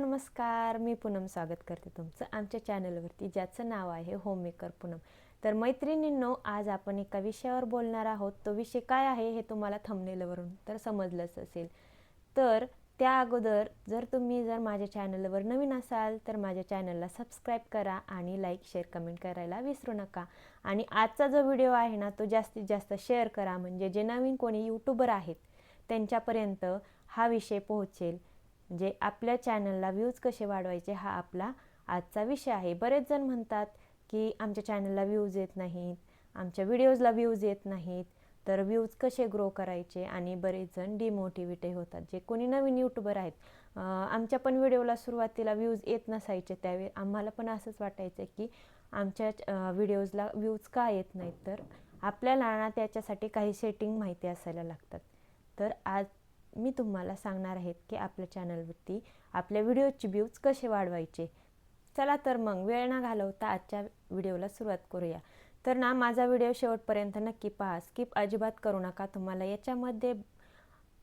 नमस्कार मी पूनम स्वागत करते तुमचं आमच्या चॅनलवरती ज्याचं नाव आहे होममेकर पूनम. तर मैत्रिणींनो आज आपण एका विषयावर बोलणार आहोत. तो विषय काय आहे हे तुम्हाला थंबनेलवरून तर समजलंच असेल. तर त्या अगोदर जर तुम्ही जर माझ्या चॅनलवर नवीन असाल तर माझ्या चॅनलला सबस्क्राईब करा आणि लाईक शेअर कमेंट करायला विसरू नका. आणि आजचा जो व्हिडिओ आहे ना तो जास्तीत जास्त शेअर करा. म्हणजे जे नवीन कोणी यूट्यूबर आहेत त्यांच्यापर्यंत हा विषय पोहोचेल. म्हणजे आपल्या चॅनलला व्ह्यूज कसे वाढवायचे हा आपला आजचा विषय आहे. बरेच जण म्हणतात की आमच्या चॅनलला व्ह्यूज येत नाहीत आमच्या व्हिडिओजला व्ह्यूज येत नाहीत. तर व्ह्यूज कसे ग्रो करायचे आणि बरेच जण डिमोटिवेटेड होतात. जे कोणी नवीन यूट्यूबर आहेत आमच्या पण व्हिडिओला सुरुवातीला व्ह्यूज येत नसायचे त्यावेळी. आम्हाला पण असंच वाटायचं की आमच्या व्हिडिओजला व्ह्यूज का येत नाहीत? तर आपल्याला ना त्याच्यासाठी काही सेटिंग माहिती असायला लागतात. तर आज मी तुम्हाला सांगणार आहेत की आपल्या चॅनलवरती आपल्या व्हिडिओचे व्ह्यूज कसे वाढवायचे. चला तर मग वेळ ना घालवता आजच्या व्हिडिओला सुरुवात करूया. तर ना माझा व्हिडिओ शेवटपर्यंत नक्की पहा. स्किप अजिबात करू नका. तुम्हाला याच्यामध्ये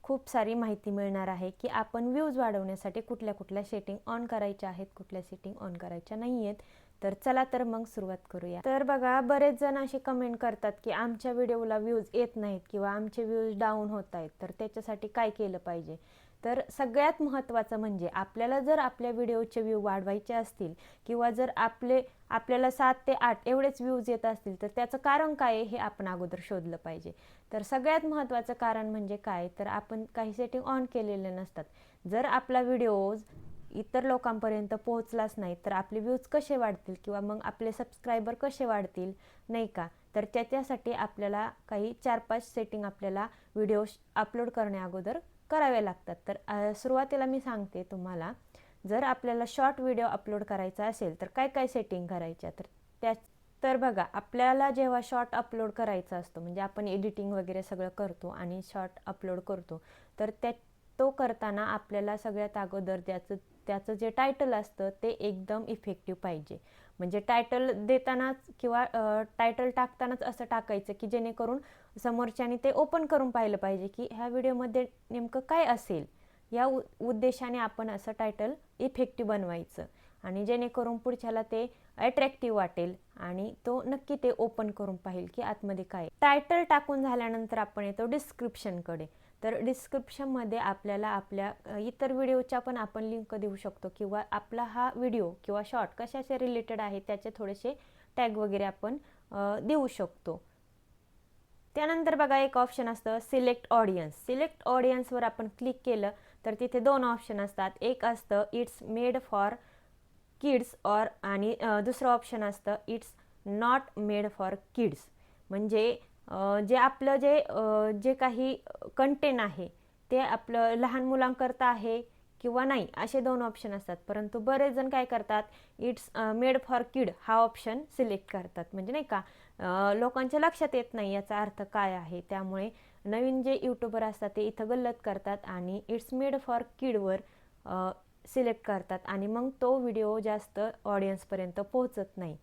खूप सारी माहिती मिळणार आहे की आपण व्ह्यूज वाढवण्यासाठी कुठल्या कुठल्या सेटिंग ऑन करायच्या आहेत कुठल्या सेटिंग ऑन करायच्या नाही आहेत तर चला तर मग सुरुवात करूया. तर बघा बरेच जण असे कमेंट करतात की आमच्या व्हिडिओला व्ह्यूज येत नाहीत किंवा आमचे व्ह्यूज डाऊन होत आहेत. तर त्याच्यासाठी काय केलं पाहिजे? तर सगळ्यात महत्त्वाचं म्हणजे आपल्याला जर आपल्या व्हिडिओचे व्ह्यू वाढवायचे असतील किंवा जर आपले आपल्याला सात ते आठ एवढेच व्ह्यूज येत असतील तर त्याचं कारण काय आहे हे आपण अगोदर शोधलं पाहिजे. तर सगळ्यात महत्त्वाचं कारण म्हणजे काय? तर आपण काही सेटिंग ऑन केलेले नसतात. जर आपला व्हिडिओज इतर लोकांपर्यंत पोहोचलाच नाही तर आपले व्ह्यूज कसे वाढतील किंवा मग आपले सबस्क्रायबर कसे वाढतील नाही का? तर त्याच्यासाठी आपल्याला काही चार पाच सेटिंग आपल्याला व्हिडिओ अपलोड करण्या अगोदर कराव्या लागतात. तर सुरुवातीला मी सांगते तुम्हाला जर आपल्याला शॉर्ट व्हिडिओ अपलोड करायचा असेल तर काय काय सेटिंग करायच्या? तर त्या तर बघा आपल्याला जेव्हा शॉर्ट अपलोड करायचा असतो म्हणजे आपण एडिटिंग वगैरे सगळं करतो आणि शॉर्ट अपलोड करतो तर त्या तो करताना आपल्याला सगळ्यात अगोदर त्याचं त्याचं जे टायटल असतं ते एकदम इफेक्टिव्ह पाहिजे. म्हणजे टायटल देतानाच किंवा टायटल टाकतानाच असं टाकायचं की जेणेकरून समोरच्याने ते ओपन करून पाहिलं पाहिजे की ह्या व्हिडिओमध्ये नेमकं काय असेल? या उ उद्देशाने आपण असं टायटल इफेक्टिव्ह बनवायचं. आणि जेणेकरून पुढच्याला ते अट्रॅक्टिव्ह वाटेल आणि तो नक्की ते ओपन करून पाहिल की आतमध्ये काय टायटल टाकून झाल्यानंतर आपण येतो डिस्क्रिप्शनकडे तर डिस्क्रिप्शनमध्ये आपल्याला आपल्या इतर व्हिडिओच्या पण आपण लिंक देऊ शकतो. किंवा आपला हा व्हिडिओ किंवा शॉर्ट कशाचे रिलेटेड आहे त्याचे थोडेसे टॅग वगैरे आपण देऊ शकतो. त्यानंतर बघा एक ऑप्शन असतं सिलेक्ट ऑडियन्स सिलेक्ट ऑडियन्सवर आपण क्लिक केलं तर तिथे दोन ऑप्शन असतात. एक असतं it's made for kids or आणि दुसरं ऑप्शन असतं it's not made for kids म्हणजे जे आपलं जे जे काही कंटेन आहे ते आपलं लहान मुलांकरता आहे किंवा नाही असे दोन ऑप्शन असतात. परंतु बरेच जण काय करतात इट्स मेड फॉर किड हा ऑप्शन सिलेक्ट करतात. म्हणजे नाही का लोकांच्या लक्षात येत नाही याचा अर्थ काय आहे. त्यामुळे नवीन जे यूट्यूबर असतात ते इथं गल्लत करतात आणि इट्स मेड फॉर किडवर सिलेक्ट करतात. आणि मग तो व्हिडिओ जास्त ऑडियन्सपर्यंत पोहोचत नाही.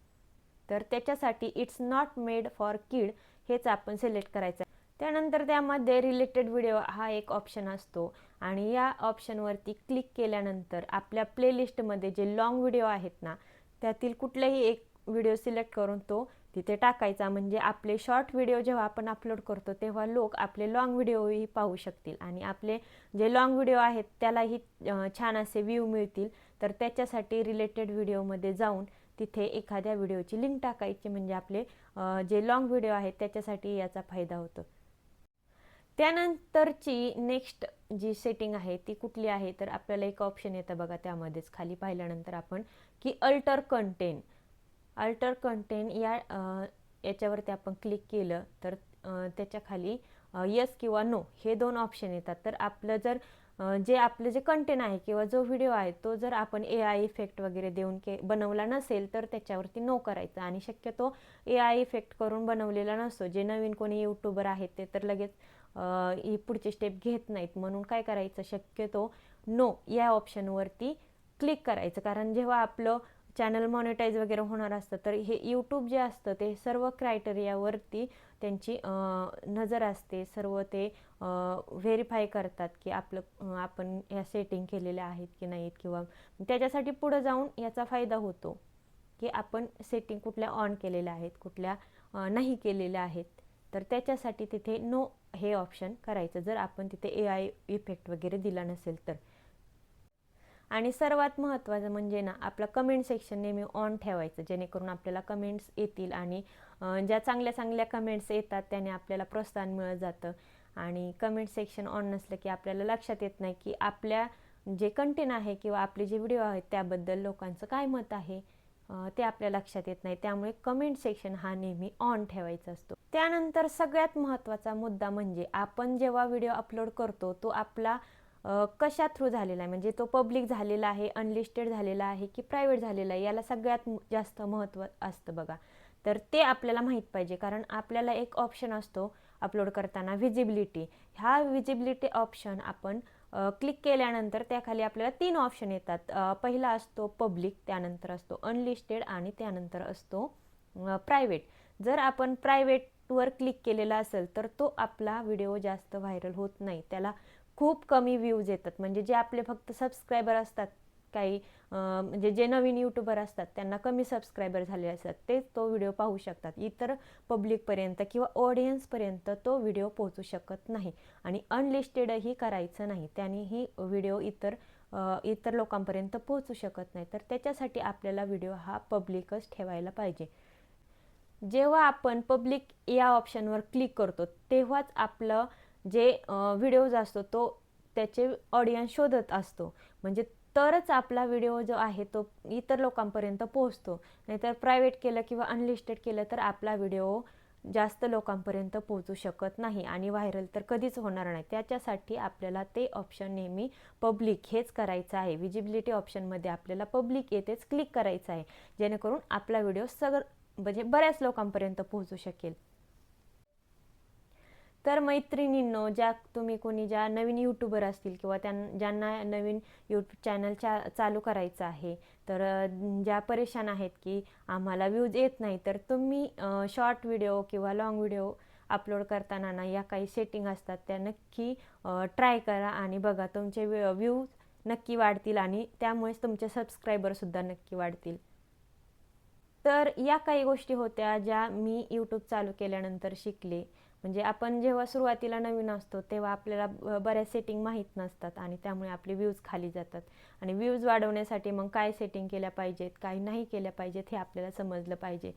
तर त्याच्यासाठी it's not made for kid हेच आपण सिलेक्ट करायचं त्यानंतर त्यामध्ये रिलेटेड व्हिडिओ हा एक ऑप्शन असतो. आणि या ऑप्शनवरती क्लिक केल्यानंतर आपल्या प्लेलिस्टमध्ये जे लॉंग व्हिडिओ आहेत ना त्यातील कुठलाही एक व्हिडिओ सिलेक्ट करून तो तिथे टाकायचा. म्हणजे आपले शॉर्ट व्हिडिओ जेव्हा आपण अपलोड करतो तेव्हा लोक आपले लॉंग व्हिडिओही पाहू शकतील. आणि आपले जे लॉंग व्हिडिओ आहेत त्यालाही छान असे व्ह्यू मिळतील. तर त्याच्यासाठी रिलेटेड व्हिडिओमध्ये जाऊन तिथे एखाद्या व्हिडिओची लिंक टाकायची म्हणजे आपले जे लॉंग व्हिडिओ आहेत त्याच्यासाठी याचा फायदा होतो. त्यानंतरची नेक्स्ट जी सेटिंग आहे ती कुठली आहे? तर आपल्याला एक ऑप्शन येतं बघा त्यामध्येच. खाली पाहिल्यानंतर आपण की अल्टर कंटेन अल्टर कंटेन या याच्यावरती आपण क्लिक केलं तर त्याच्याखाली त्याच्याखाली यस किंवा नो हे दोन ऑप्शन येतात. तर आपलं जर जे आपलं जे कंटेंट आहे किंवा जो व्हिडिओ आहे तो जर आपण ए आय इफेक्ट वगैरे देऊन के बनवला नसेल तर त्याच्यावरती नो करायचं. आणि शक्यतो ए आय इफेक्ट करून बनवलेला नसतो. जे नवीन कोणी यूट्यूबर आहेत ते तर लगेच पुढचे ही पुढची स्टेप घेत नाहीत. म्हणून काय करायचं? शक्यतो नो या ऑप्शनवरती क्लिक करायचं. कारण जेव्हा आपलं चॅनल मॉनिटाईज वगैरे होणार असतं तर हे यूट्यूब जे असतं ते सर्व क्रायटेरियावरती त्यांची नजर असते. सर्व ते व्हेरीफाय करतात की आपलं आपण या सेटिंग केलेल्या आहेत की नाहीत किंवा त्याच्यासाठी पुढं जाऊन याचा फायदा होतो की आपण सेटिंग कुठल्या ऑन केलेल्या आहेत कुठल्या नाही केलेल्या आहेत. तर त्याच्यासाठी तिथे नो हे ऑप्शन करायचं. जर आपण तिथे ए आय इफेक्ट वगैरे दिला नसेल तर. आणि सर्वात महत्त्वाचं म्हणजे ना आपलं कमेंट सेक्शन नेहमी ऑन ठेवायचं जेणेकरून आपल्याला कमेंट्स येतील आणि ज्या चांगल्या चांगल्या कमेंट्स येतात त्याने आपल्याला प्रोत्साहन मिळत जातं. आणि कमेंट सेक्शन ऑन नसलं की आपल्याला लक्षात येत नाही की आपल्या जे कंटेंट आहे किंवा आपले जे व्हिडिओ आहेत त्याबद्दल लोकांचं काय मत आहे ते आपल्या लक्षात येत नाही. त्यामुळे कमेंट सेक्शन हा नेहमी ऑन ठेवायचा असतो. त्यानंतर सगळ्यात महत्त्वाचा मुद्दा म्हणजे आपण जेव्हा व्हिडिओ अपलोड करतो तो आपला कशा थ्रू झालेला आहे? म्हणजे तो पब्लिक झालेला आहे अनलिस्टेड झालेला आहे की प्रायव्हेट झालेला आहे? याला सगळ्यात जास्त महत्त्व असतं बघा. तर ते आपल्याला माहीत पाहिजे. कारण आपल्याला एक ऑप्शन असतो अपलोड करताना व्हिजिबिलिटी ह्या व्हिजिबिलिटी ऑप्शन आपण क्लिक केल्यानंतर त्याखाली आपल्याला तीन ऑप्शन येतात. पहिला असतो पब्लिक त्यानंतर असतो अनलिस्टेड आणि त्यानंतर असतो प्रायव्हेट जर आपण प्रायव्हेटवर क्लिक केलेला असेल तर तो आपला व्हिडिओ जास्त व्हायरल होत नाही. त्याला खूप कमी व्ह्यूज येतात. म्हणजे जे आपले फक्त सबस्क्रायबर असतात काही म्हणजे जे नवीन यूट्यूबर असतात त्यांना कमी सबस्क्रायबर झाले असतात तेच तो व्हिडिओ पाहू शकतात. इतर पब्लिकपर्यंत किंवा ऑडियन्सपर्यंत तो व्हिडिओ पोहोचू शकत नाही. आणि अनलिस्टेडही करायचं नाही. त्यानेही व्हिडिओ इतर इतर लोकांपर्यंत पोहोचू शकत नाही. तर त्याच्यासाठी आपल्याला व्हिडिओ हा पब्लिकच ठेवायला पाहिजे. जेव्हा आपण पब्लिक या ऑप्शनवर क्लिक करतो तेव्हाच आपलं जे व्हिडिओज असतो तो त्याचे ऑडियन्स शोधत असतो. म्हणजे तरच आपला व्हिडिओ जो आहे तो इतर लोकांपर्यंत पोहोचतो. नाहीतर प्रायव्हेट केलं किंवा अनलिस्टेड केलं तर आपला व्हिडिओ जास्त लोकांपर्यंत पोहोचू शकत नाही आणि व्हायरल तर कधीच होणार नाही. त्याच्यासाठी आपल्याला ते ऑप्शन नेहमी पब्लिक हेच करायचं आहे. विजिबिलिटी ऑप्शनमध्ये आपल्याला पब्लिक येतेच क्लिक करायचं आहे. जेणेकरून आपला व्हिडिओ सगळं म्हणजे बऱ्याच लोकांपर्यंत पोहोचू शकेल. तर मैत्रिणींनो ज्या तुम्ही कोणी ज्या नवीन यूट्यूबर असतील किंवा त्यां ज्यांना नवीन यूट्यूब चॅनल चा चालू करायचं आहे तर ज्या परेशान आहेत की आम्हाला व्ह्यूज येत नाही तर तुम्ही शॉर्ट व्हिडिओ किंवा लॉंग व्हिडिओ अपलोड करताना ना या काही सेटिंग असतात त्या नक्की ट्राय करा आणि बघा तुमचे व्ह्यूज नक्की वाढतील आणि त्यामुळेच तुमचे सबस्क्रायबरसुद्धा नक्की वाढतील. तर या काही गोष्टी होत्या ज्या मी यूट्यूब चालू केल्यानंतर शिकले. म्हणजे आपण जेव्हा सुरुवातीला नवीन असतो तेव्हा आपल्याला बऱ्याच सेटिंग माहीत नसतात आणि त्यामुळे आपले व्ह्यूज खाली जातात. आणि व्ह्यूज वाढवण्यासाठी मग काय सेटिंग केल्या पाहिजेत काय नाही केल्या पाहिजेत हे आपल्याला समजलं पाहिजे.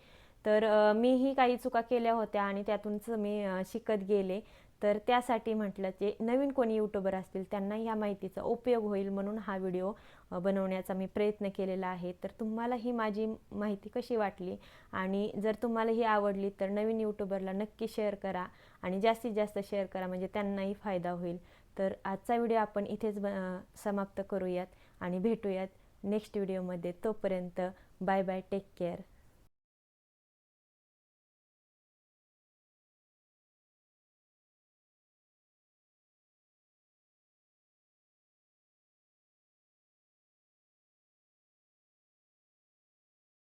तर मीही काही चुका केल्या होत्या आणि त्यातूनच मी शिकत गेले. तर त्यासाठी म्हटलं जे नवीन कोणी यूट्यूबर असतील त्यांना ह्या माहितीचा उपयोग होईल म्हणून हा व्हिडिओ बनवण्याचा मी प्रयत्न केलेला आहे. तर तुम्हाला ही माझी माहिती कशी वाटली? आणि जर तुम्हाला ही आवडली तर नवीन यूट्यूबरला नक्की शेअर करा आणि जास्तीत जास्त शेअर करा म्हणजे त्यांनाही फायदा होईल. तर आजचा व्हिडिओ आपण इथेच ब समाप्त करूयात आणि भेटूयात नेक्स्ट व्हिडिओमध्ये तोपर्यंत बाय बाय टेक केअर